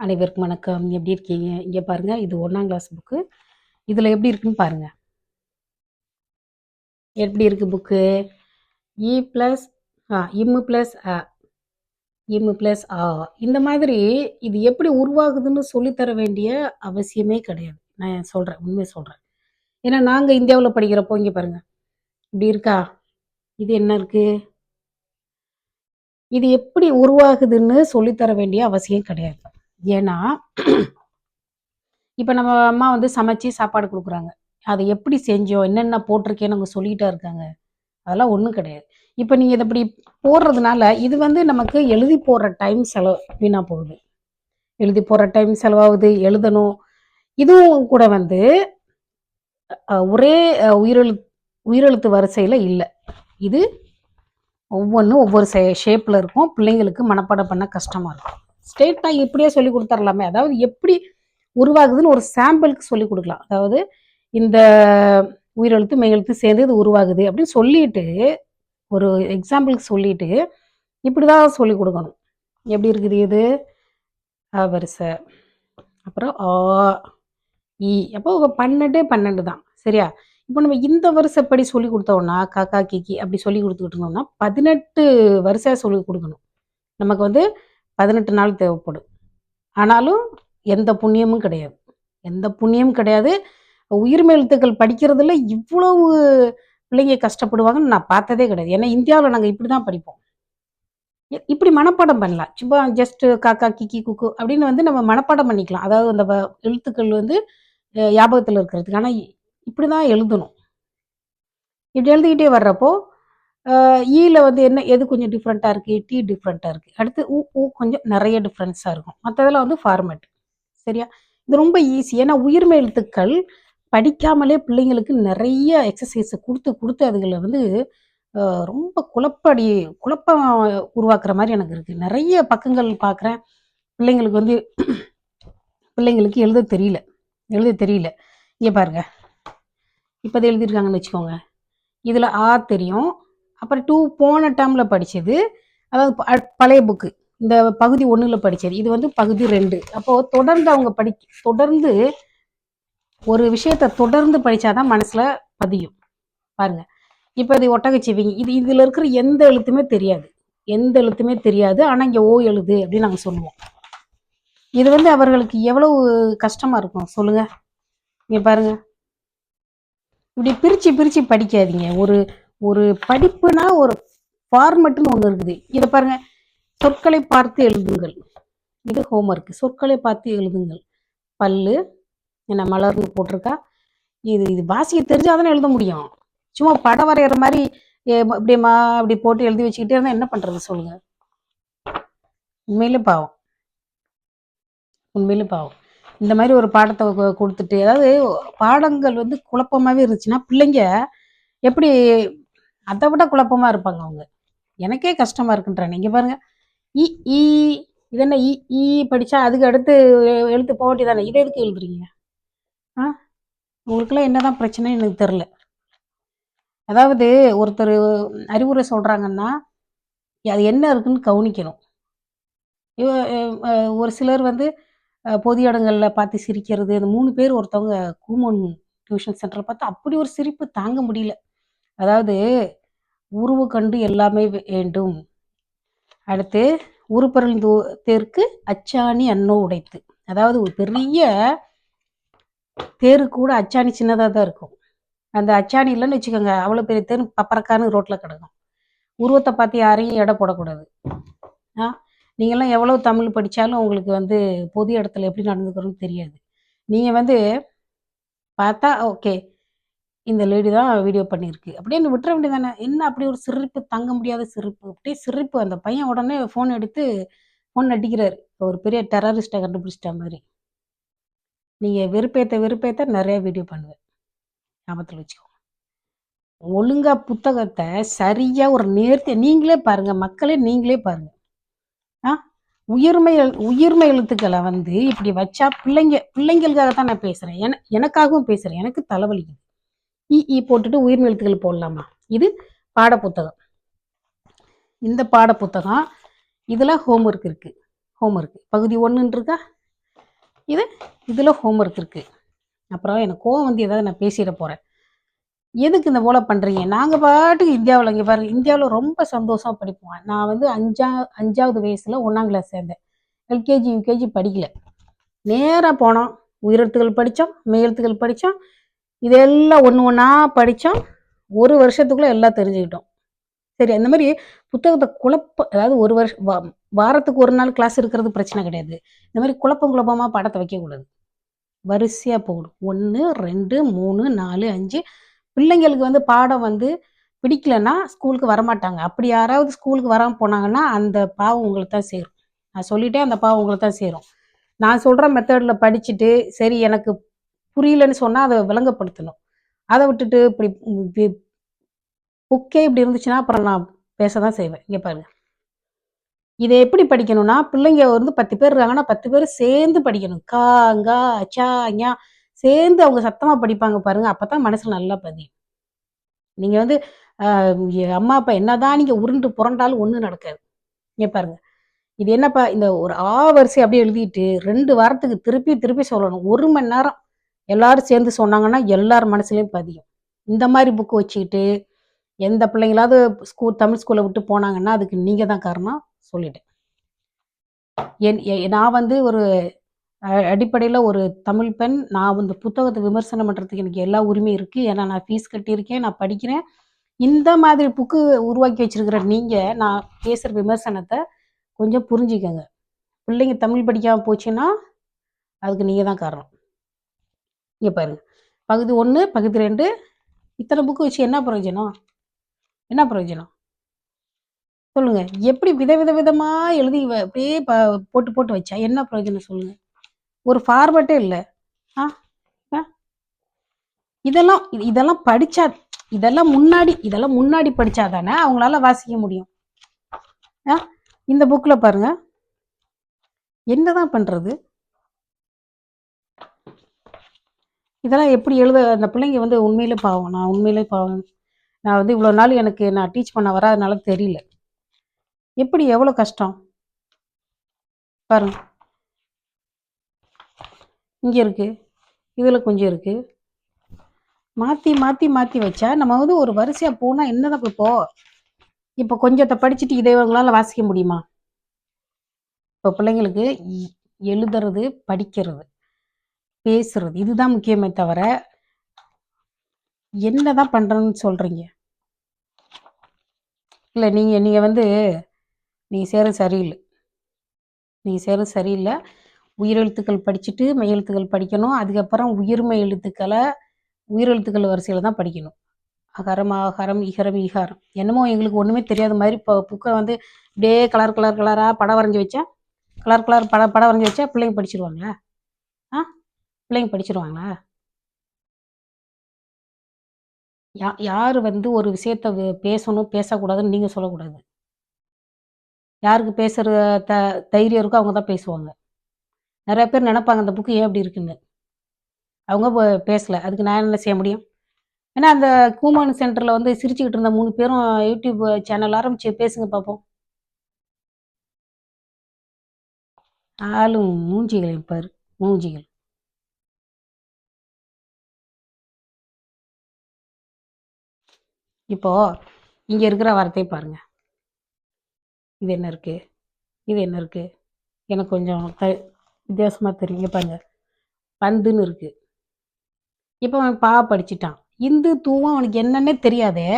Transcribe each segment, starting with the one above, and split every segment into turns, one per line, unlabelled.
அனைவருக்கும் வணக்கம். எப்படி இருக்கீங்க? இங்கே பாருங்க இது ஒன்றாம் கிளாஸ் புக்கு இதில் எப்படி இருக்குன்னு பாருங்க. எப்படி இருக்கு புக்கு இ ப்ளஸ் ஆ இம்மு ப்ளஸ் அ இம்மு ப்ளஸ் ஆ இந்த மாதிரி இது எப்படி உருவாகுதுன்னு சொல்லித்தர வேண்டிய அவசியமே கிடையாது. நான் சொல்கிறேன் உண்மையை சொல்கிறேன் ஏன்னா நாங்கள் இந்தியாவில் படிக்கிறப்போ இங்கே பாருங்க. இப்படி இருக்கா? இது என்ன இருக்கு? இது எப்படி உருவாகுதுன்னு சொல்லித்தர வேண்டிய அவசியம் கிடையாது. ஏன்னா இப்போ நம்ம அம்மா வந்து சமைச்சு சாப்பாடு கொடுக்குறாங்க. அதை எப்படி செஞ்சோம் என்னென்ன போட்டிருக்கேன்னு அவங்க சொல்லிட்டா இருக்காங்க. அதெல்லாம் ஒன்றும் கிடையாது. இப்போ நீங்கள் இதை இப்படி போடுறதுனால இது வந்து நமக்கு எழுதி போடுற டைம் செலவு வீணாக போகுது. எழுதி போடுற டைம் செலவாகுது எழுதணும். இதுவும் கூட வந்து ஒரே உயிரெழு உயிரெழுத்து வரிசையில் இல்லை. இது ஒவ்வொன்றும் ஒவ்வொரு ஷேப்பில் இருக்கும். பிள்ளைங்களுக்கு மனப்பாடம் பண்ண கஷ்டமாக இருக்கும். ஸ்ட்ரெயிட்டாக இப்படியே சொல்லி கொடுத்துர்லாமே. அதாவது எப்படி உருவாகுதுன்னு ஒரு சாம்பிளுக்கு சொல்லி கொடுக்கலாம். அதாவது இந்த உயிரெழுத்து மெய்யெழுத்து சேர்ந்து இது உருவாகுது அப்படின்னு சொல்லிட்டு ஒரு எக்ஸாம்பிளுக்கு சொல்லிட்டு இப்படி தான் சொல்லி கொடுக்கணும். எப்படி இருக்குது இது? வரிசை. அப்புறம் ஆ இ. அப்போ பன்னெண்டு பன்னெண்டு தான். சரியா? இப்போ நம்ம இந்த வரிசைப்படி சொல்லி கொடுத்தோம்னா காக்கா கிக்கி அப்படி சொல்லி கொடுத்துக்கிட்டு இருந்தோம்னா பதினெட்டு வருஷம் சொல்லி கொடுக்கணும். நமக்கு வந்து பதினெட்டு நாள் தேவைப்படும். ஆனாலும் எந்த புண்ணியமும் கிடையாது. எந்த புண்ணியமும் கிடையாது. உயிர்மை எழுத்துக்கள் படிக்கிறதுல இவ்வளவு பிள்ளைங்க கஷ்டப்படுவாங்கன்னு நான் பார்த்ததே கிடையாது. ஏன்னா இந்தியாவில் நாங்கள் இப்படி தான் படிப்போம் இப்படி மனப்பாடம் பண்ணலாம். சும்மா ஜஸ்ட் காக்கா கிக்கி குக்கு அப்படின்னு வந்து நம்ம மனப்பாடம் பண்ணிக்கலாம். அதாவது அந்த வ- எழுத்துக்கள் வந்து ஞாபகத்தில் இருக்கிறதுக்கு. ஆனால் இப்படி தான் எழுதணும். இப்படி எழுதிக்கிட்டே வர்றப்போ ஈயில் e வந்து என்ன எது கொஞ்சம் டிஃப்ரெண்ட்டாக இருக்குது டி டிஃப்ரெண்ட்டாக இருக்குது அடுத்து ஊ ஊ கொஞ்சம் நிறைய டிஃப்ரென்ஸாக இருக்கும். மற்றதெல்லாம் வந்து ஃபார்மேட் சரியா? இது ரொம்ப ஈஸி ஏன்னா உயிர்மை எழுத்துக்கள் படிக்காமலே பிள்ளைங்களுக்கு நிறைய எக்ஸசைஸை கொடுத்து கொடுத்து அதுகளை வந்து ரொம்ப குழப்படி குழப்பம் உருவாக்குற மாதிரி எனக்கு இருக்குது நிறைய பக்கங்கள் பார்க்குறேன். பிள்ளைங்களுக்கு வந்து பிள்ளைங்களுக்கு எழுத தெரியல. எழுத தெரியல. இங்கே பாருங்க. இப்போ எழுதியிருக்காங்கன்னு வச்சுக்கோங்க. இதில் ஆ தெரியும். அப்புறம் டூ போன டேர்மில் படித்தது அதாவது பழைய புக்கு இந்த பகுதி ஒன்றில் படித்தது இது வந்து பகுதி ரெண்டு. அப்போது தொடர்ந்து அவங்க படி தொடர்ந்து ஒரு விஷயத்தை தொடர்ந்து படித்தாதான் மனசில் பதியும். பாருங்க. இப்போ இது ஒட்டகச்சிவிங்க. இது இதில் இருக்கிற எந்த எழுத்துமே தெரியாது. எந்த எழுத்துமே தெரியாது. ஆனால் இங்கே ஓ எழுது அப்படின்னு நாங்கள் சொல்லுவோம். இது வந்து அவர்களுக்கு எவ்வளவு கஷ்டமாக இருக்கும்? சொல்லுங்கள் இங்கே பாருங்க. இப்படி பிரித்து பிரித்து படிக்காதீங்க. ஒரு ஒரு படிப்புனா ஒரு ஃபார்மெட்டுன்னு ஒன்று இருக்குது. இதை பாருங்க. சொற்களை பார்த்து எழுதுங்கள். இது ஹோம்ஒர்க் சொற்களை பார்த்து எழுதுங்கள். பல்லு என்ன மலர்னு போட்டிருக்கா? இது இது வாசிக்க தெரிஞ்சாதானே எழுத முடியும். சும்மா படம் வரைகிற மாதிரி ஏ, அப்படி போட்டு எழுதி வச்சுக்கிட்டே இருந்தால் என்ன பண்ணுறது சொல்லுங்க. உண்மையிலே பாவம். உண்மையிலே பாவம். இந்த மாதிரி ஒரு பாடத்தை கொடுத்துட்டு அதாவது பாடங்கள் வந்து குழப்பமாகவே இருந்துச்சுன்னா பிள்ளைங்க எப்படி அதை விட குழப்பமாக இருப்பாங்க அவங்க. எனக்கே கஷ்டமாக இருக்குன்றேன் நீங்கள் பாருங்கள் இ ஈ இது என்ன இ ஈ படித்தா அதுக்கு அடுத்து எழுத்து போக வேண்டியதானே? இதை எதுக்கு எழுதுறீங்க? ஆ? உங்களுக்குலாம் என்னதான் பிரச்சனை எனக்கு தெரில அதாவது ஒருத்தர் அறிவுரை சொல்கிறாங்கன்னா அது என்ன இருக்குன்னு கவனிக்கணும். ஒரு சிலர் வந்து பொது இடங்களில் பார்த்து சிரிக்கிறது இந்த மூணு பேர் ஒருத்தவங்க கூமன் டியூஷன் சென்டரில் பார்த்து அப்படி ஒரு சிரிப்பு தாங்க முடியல. அதாவது உருவு கண்டு எல்லாமே வேண்டும். அடுத்து உருப்பொருள் தேருக்கு அச்சாணி அன்னோ உடைத்து. அதாவது ஒரு பெரிய தேரு கூட அச்சாணி சின்னதாக தான் இருக்கும். அந்த அச்சாணி இல்லைன்னு வச்சுக்கோங்க அவ்வளோ பெரிய தேர் பப்பரக்கான்னு ரோட்டில் கிடக்கும். உருவத்தை பார்த்து யாரையும் எடை போடக்கூடாது. ஆ? நீங்கள்லாம் எவ்வளோ தமிழ் படித்தாலும் உங்களுக்கு வந்து பொது இடத்துல எப்படி நடந்துக்கிறோன்னு தெரியாது. நீங்கள் வந்து பார்த்தா ஓகே இந்த லேடி தான் வீடியோ பண்ணியிருக்கு. அப்படியே விட்டுற வேண்டியதானே என்ன அப்படி ஒரு சிரிப்பு தங்க முடியாத சிரிப்பு? அப்படியே சிரிப்பு. அந்த பையன் உடனே ஃபோன் எடுத்து ஃபோன் அடிக்கிறாரு. ஒரு பெரிய டெரரிஸ்ட்டை கண்டுபிடிச்சிட்ட மாதிரி. நீங்கள் வெறுப்பேத்த வெறுப்பேத்த நிறைய வீடியோ பண்ணுவேன். ஞாபகத்தில் வச்சுக்கோங்க ஒழுங்கா புத்தகத்தை சரியாக ஒரு நேர்த்தியா நீங்களே பாருங்கள் மக்களே நீங்களே பாருங்கள் ஆ? உயிர்மை உயிர்மை எழுத்துக்களை வந்து இப்படி வச்சா பிள்ளைங்க பிள்ளைங்களுக்காக தான் நான் பேசுகிறேன் என எனக்காகவும் பேசுகிறேன் எனக்கு தலைவலிக்குது. இஇ போட்டுட்டு உயிர் எழுத்துக்கள் போடலாமா? இது பாட புத்தகம் இந்த பாட புத்தகம் இதில் ஹோம்ஒர்க் இருக்குது ஹோம்ஒர்க் பகுதி ஒன்றுன்னு இருக்கா இது இதில் ஹோம்ஒர்க் இருக்குது அப்புறம் எனக்கு கோவம் வந்து ஏதாவது நான் பேசிட போகிறேன் எதுக்கு இந்த போல பண்ணுறீங்க நாங்கள் பாட்டுக்கு இந்தியாவில் இங்கே பாருங்கள் இந்தியாவில் ரொம்ப சந்தோஷமாக படிப்போம். நான் வந்து அஞ்சா அஞ்சாவது வயசில் ஒன்றாம் கிளாஸ் சேர்ந்தேன். எல்கேஜி யூகேஜி படிக்கல. நேராக போனோம். உயிரெழுத்துக்கள் படித்தோம் மெய்யெழுத்துக்கள் படித்தோம். இதெல்லாம் ஒன்று ஒன்றா படித்தோம் ஒரு வருஷத்துக்குள்ளே எல்லாம் தெரிஞ்சுக்கிட்டோம். சரி அந்த மாதிரி புத்தகத்தை குழப்ப அதாவது ஒரு வருஷம் வாரத்துக்கு ஒரு நாள் கிளாஸ் இருக்கிறது பிரச்சனை கிடையாது. இந்த மாதிரி குழப்பம் குழப்பமாக பாடத்தை வைக்கக்கூடாது. வரிசையாக போகணும். ஒன்று ரெண்டு மூணு நாலு அஞ்சு. பிள்ளைங்களுக்கு வந்து பாடம் வந்து பிடிக்கலன்னா ஸ்கூலுக்கு வரமாட்டாங்க. அப்படி யாராவது ஸ்கூலுக்கு வராமல் போனாங்கன்னா அந்த பாவம் உங்களுக்கு தான் சேரும். நான் சொல்லிட்டே அந்த பாவம் உங்களுக்கு தான் சேரும். நான் சொல்கிற மெத்தடில் படிச்சுட்டு சரி எனக்கு புரியலன்னு சொன்னால் அதை விளங்கப்படுத்தணும். அதை விட்டுட்டு இப்படி புக்கே இப்படி இருந்துச்சுன்னா அப்புறம் நான் பேச தான் செய்வேன். இங்கே பாருங்க. இதை எப்படி படிக்கணும்னா பிள்ளைங்க வந்து பத்து பேர் இருக்காங்கன்னா பத்து பேர் சேர்ந்து படிக்கணும். கா கா சா ஞா சேர்ந்து அவங்க சத்தமாக படிப்பாங்க பாருங்க. அப்போ தான் மனசில் நல்லா பதியும். நீங்கள் வந்து அம்மா அப்பா என்னதான் நீங்கள் உருண்டு புரண்டாலும் ஒன்றும் நடக்காது. இங்கே பாருங்க. இது என்னப்பா இந்த ஒரு ஆ வரிசை அப்படியே எழுதிட்டு ரெண்டு வாரத்துக்கு திருப்பி திருப்பி சொல்லணும். ஒரு மணி நேரம். எல்லாரும் சேர்ந்து சொன்னாங்கன்னா எல்லார் மனசுலையும் பதியும். இந்த மாதிரி புக்கு வச்சுக்கிட்டு எந்த பிள்ளைங்களாவது ஸ்கூல் தமிழ் ஸ்கூலை விட்டு போனாங்கன்னா அதுக்கு நீங்கள் தான் காரணம் சொல்லிட்டேன். என் எ- நான் வந்து ஒரு அடிப்படையில் ஒரு தமிழ் பெண். நான் வந்து புத்தகத்தை விமர்சனம் பண்ணுறதுக்கு எனக்கு எல்லா உரிமையும் இருக்குது ஏன்னா நான் ஃபீஸ் கட்டியிருக்கேன் நான் படிக்கிறேன். இந்த மாதிரி புக்கு உருவாக்கி வச்சுருக்கிற நீங்கள் நான் பேசுகிற விமர்சனத்தை கொஞ்சம் புரிஞ்சிக்கோங்க. பிள்ளைங்க தமிழ் படிக்காமல் போச்சுன்னா அதுக்கு நீங்கள் தான் காரணம். இங்கே பாருங்கள் பகுதி ஒன்று பகுதி ரெண்டு. இத்தனை புக்கு வச்சு என்ன பிரயோஜனம்? என்ன பிரயோஜனம்? சொல்லுங்கள் எப்படி வித வித விதமாக எழுதி வ- அப்படியே ப- போட்டு போட்டு வச்சா என்ன பிரயோஜனம் சொல்லுங்கள் ஒரு ஃபார்மட்டே இல்லை. ஆ? ஆ? இதெல்லாம் இது- இதெல்லாம் படித்தா இதெல்லாம் முன்னாடி இதெல்லாம் முன்னாடி படித்தா தானே அவங்களால வாசிக்க முடியும். ஆ? இந்த புக்கில் பாருங்க. என்னதான் பண்ணுறது இதெல்லாம் எப்படி எழுத அந்த பிள்ளைங்க வந்து உண்மையிலே பாவம். நான் உண்மையிலே பாவம். நான் வந்து இவ்வளோ நாள் எனக்கு நான் டீச் பண்ண வராதனால தெரியல. எப்படி எவ்வளோ கஷ்டம்? பாருங்க. இங்கே இருக்கு. இதில் கொஞ்சம் இருக்கு. மாற்றி மாற்றி மாற்றி வச்சா நம்ம வந்து ஒரு வரிசையாக போனால் என்னதான் இப்போ இப்போ? கொஞ்சத்தை படிச்சுட்டு இதை வாசிக்க முடியுமா? இப்போ பிள்ளைங்களுக்கு இ- எழுதுறது படிக்கிறது. பேசுறது. இதுதான் முக்கியமே தவிர என்னதான் பண்றேன்னு சொல்றீங்க? இல்லை நீங்க நீங்க வந்து நீங்கள் செய்கிறது சரியில்லை. நீங்கள் செய்கிறது சரியில்லை. உயிரெழுத்துக்கள் படிச்சுட்டு மெய்யெழுத்துக்கள் படிக்கணும். அதுக்கப்புறம் உயிர்மை எழுத்துக்களை உயிரெழுத்துக்கள் வரிசையில் தான் படிக்கணும். அகரம் ஆகாரம் இகரம் ஈகாரம் என்னமோ எங்களுக்கு ஒன்றுமே தெரியாத மாதிரி இப்போ புக்கை வந்து இப்படியே கலர் கலர் கலராக படம் வரைஞ்சி வச்சா கலர் கலர் படம் படம் வரைஞ்சி வச்சா பிள்ளைங்க படிச்சிருவாங்களா பிள்ளைங்க படிச்சிருவாங்களா? யா யார் வந்து ஒரு விஷயத்த பேசணும் பேசக்கூடாதுன்னு நீங்கள் சொல்லக்கூடாது. யாருக்கு பேசுகிற த தைரியம் இருக்கோ அவங்க தான் பேசுவாங்க. நிறைய பேர் நினைப்பாங்க அந்த புக்கு ஏன் அப்படி இருக்குன்னு? அவங்க பேசலை. அதுக்கு நான் என்ன செய்ய முடியும்? ஏன்னா அந்த கூமான் சென்டரில் வந்து சிரிச்சுக்கிட்டு இருந்த மூணு பேரும் யூடியூப் சேனல் ஆரம்பிச்சு பேசுங்க பார்ப்போம் ஆளும் மூஞ்சிகள் பாரு மூஞ்சிகள். இப்போ இங்கே இருக்கிற வார்த்தையை பாருங்க. இது என்ன இருக்கு? இது என்ன இருக்கு? எனக்கு கொஞ்சம் த வித்தியாசமாக தெரியும் பாருங்க. பந்துன்னு இருக்கு. இப்போ அவன் பா படிச்சிட்டான். இந்து தூவும் அவனுக்கு என்னன்னே தெரியாதே.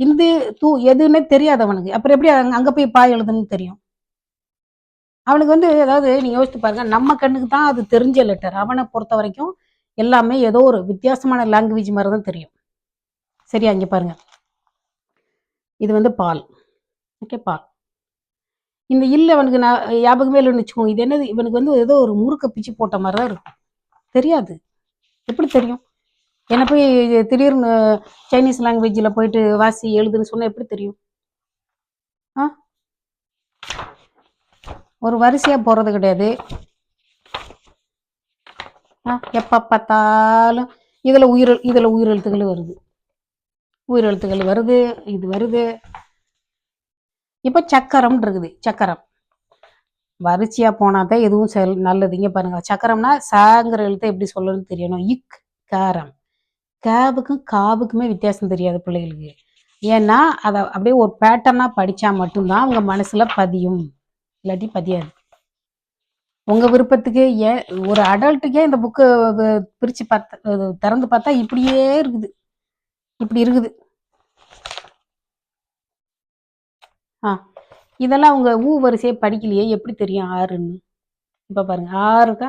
இந்து தூ எதுன்னே தெரியாது அவனுக்கு. அப்புறம் எப்படி அங்கே போய் பா எழுதுன்னு தெரியும்? அவனுக்கு வந்து ஏதாவது நீங்கள் யோசித்து பாருங்க. நம்ம கண்ணுக்கு தான் அது தெரிஞ்ச லெட்டர் அவனை பொறுத்த வரைக்கும் எல்லாமே ஏதோ ஒரு வித்தியாசமான லாங்குவேஜ் மாதிரி தான் தெரியும். சரியா? இங்கே பாருங்கள் இது வந்து பால். ஓகே பால். இந்த இல்லை அவனுக்கு நான் ஞாபகமே இல்லைன்னு வச்சுக்கோங்க. இது என்னது? இவனுக்கு வந்து ஏதோ ஒரு முறுக்க பிச்சு போட்ட மாதிரி தான் இருக்கும். தெரியாது. எப்படி தெரியும்? என்ன போய் திடீர்னு சைனீஸ் லாங்குவேஜில் போயிட்டு வாசி எழுதுன்னு சொன்னால் எப்படி தெரியும்? ஆ? ஒரு வரிசையாக போகிறது கிடையாது. ஆ? எப்போ பார்த்தாலும் இதில் உயிர் இதில் உயிரெழுத்துக்கள் வருது. உயிரெழுத்துக்கள் வருது இது வருது இப்போ சக்கரம் இருக்குது சக்கரம் வரிசையாக போனால் தான் எதுவும் செல் நல்லது. இங்கே பாருங்க. சக்கரம்னா சாங்கிற எழுத்த எப்படி சொல்லணும்னு தெரியணும். இக் காரம். கேபுக்கும் காவுக்குமே வித்தியாசம் தெரியாது பிள்ளைகளுக்கு. ஏன்னா, அதை அப்படியே ஒரு பேட்டர்னாக படிச்சா மட்டும் தான் அவங்க மனசுல பதியும். இல்லாட்டி பதியாது. உங்க விருப்பத்துக்கு ஏன் ஒரு அடல்ட்டுக்கே இந்த புக்கு பிரித்து பார்த்து திறந்து பார்த்தா இப்படியே இருக்குது. இப்படி இருக்குது. ஆ. இதெல்லாம் அவங்க ஊ வரிசையை படிக்கலையே எப்படி தெரியும் ஆறுன்னு? இப்போ பாருங்க. ஆறு இருக்கா?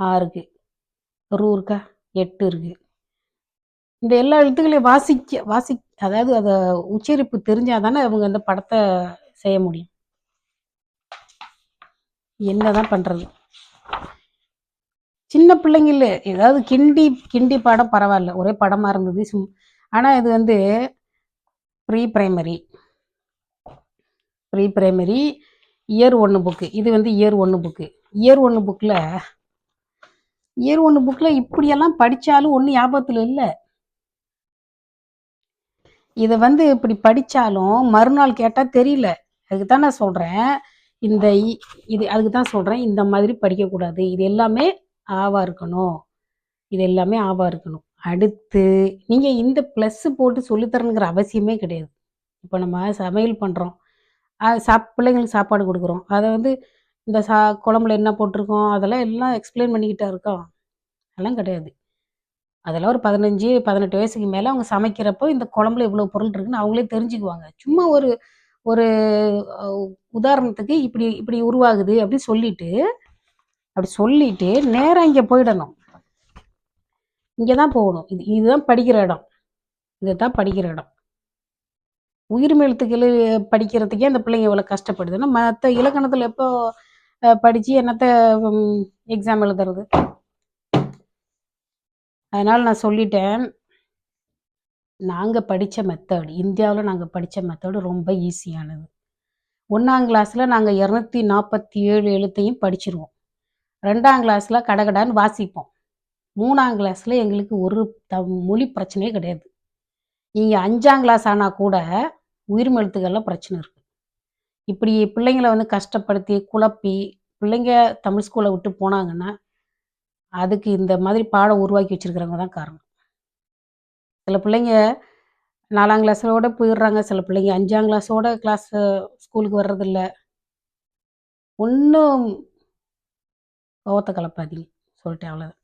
ஆ இருக்கு. இருக்கா? எட்டு இருக்கு. இந்த எல்லா எழுத்துக்களையும் வாசிக்க வாசி அதாவது அதை உச்சரிப்பு தெரிஞ்சால் தானே அவங்க அந்த படத்தை செய்ய முடியும். என்னதான் பண்ணுறது சின்ன பிள்ளைங்கள ஏதாவது கிண்டி கிண்டி பாடம் பரவாயில்ல ஒரே படமாக இருந்தது. சும் ஆனால் இது வந்து pre primary. Pre primary year ஒன்று புக்கு. இது வந்து இயர் ஒன்று புக்கு. இயர் ஒன்று புக்கில் இயர் ஒன்று புக்கில் இப்படியெல்லாம் படித்தாலும் ஒன்றும் ஞாபகத்தில் இல்லை இதை வந்து இப்படி படித்தாலும் மறுநாள் கேட்டால் தெரியல. அதுக்கு தான் நான் சொல்கிறேன் இந்த இ இது அதுக்கு தான் சொல்கிறேன் இந்த மாதிரி படிக்கக்கூடாது. இது எல்லாமே ஆவாக இருக்கணும். இது எல்லாமே ஆவாக இருக்கணும். அடுத்து நீங்கள் இந்த ப்ளஸ்ஸு போட்டு சொல்லித்தரணுங்கிற அவசியமே கிடையாது. இப்போ நம்ம சமையல் பண்ணுறோம் சாப் பிள்ளைங்களுக்கு சாப்பாடு கொடுக்குறோம் அதை வந்து இந்த சா குழம்புல என்ன போட்டிருக்கோம், அதெல்லாம் எல்லாம் எக்ஸ்ப்ளைன் பண்ணிக்கிட்டா இருக்கோம்? அதெல்லாம் கிடையாது. அதெல்லாம் ஒரு 15, 18 வயசுக்கு மேலே அவங்க சமைக்கிறப்போ, இந்த குழம்புல இவ்வளோ பொருள் இருக்குன்னு அவங்களே தெரிஞ்சுக்குவாங்க. சும்மா ஒரு ஒரு உதாரணத்துக்கு இப்படி இப்படி உருவாகுது அப்படி சொல்லிட்டு அப்படி சொல்லிட்டு நேராக இங்கே போயிடணும். இங்கே தான் போகணும். இது இதுதான் படிக்கிற இடம். இதுதான் படிக்கிற இடம். உயிர் எழுத்துக்களு படிக்கிறதுக்கே அந்த பிள்ளைங்க இவ்வளோ கஷ்டப்படுதுன்னா, மற்ற இலக்கணத்தில் எப்போ படித்து என்னத்த எக்ஸாம் எழுதுறது? அதனால் நான் சொல்லிட்டேன். நாங்கள் படித்த மெத்தட் இந்தியாவில் நாங்கள் படித்த மெத்தடு ரொம்ப ஈஸியானது. ஒன்றாம் கிளாஸில் நாங்கள் இரநூத்தி நாற்பத்தி ஏழு எழுத்தையும் படிச்சிருவோம் ரெண்டாம் கிளாஸில் கடகடான்னு வாசிப்போம். மூணாம் கிளாஸில் எங்களுக்கு ஒரு த மொழி பிரச்சனையே கிடையாது. நீங்கள் அஞ்சாம் கிளாஸ் ஆனால் கூட உயிர் மெழுத்துக்கள்லாம் பிரச்சனை இருக்குது இப்படி பிள்ளைங்கள வந்து கஷ்டப்படுத்தி, குழப்பி, பிள்ளைங்க தமிழ் ஸ்கூலை விட்டு போனாங்கன்னா, அதுக்கு இந்த மாதிரி பாடம் உருவாக்கி வச்சிருக்கிறவங்க தான் காரணம். சில பிள்ளைங்க நாலாம் கிளாஸோட போயிடுறாங்க. சில பிள்ளைங்க அஞ்சாம் கிளாஸோட கிளாஸ் ஸ்கூலுக்கு வர்றதில்ல. ஒன்றும் கோவத்தை கலப்பாதீங்க. சொல்லிட்டேன் அவ்வளோதான்.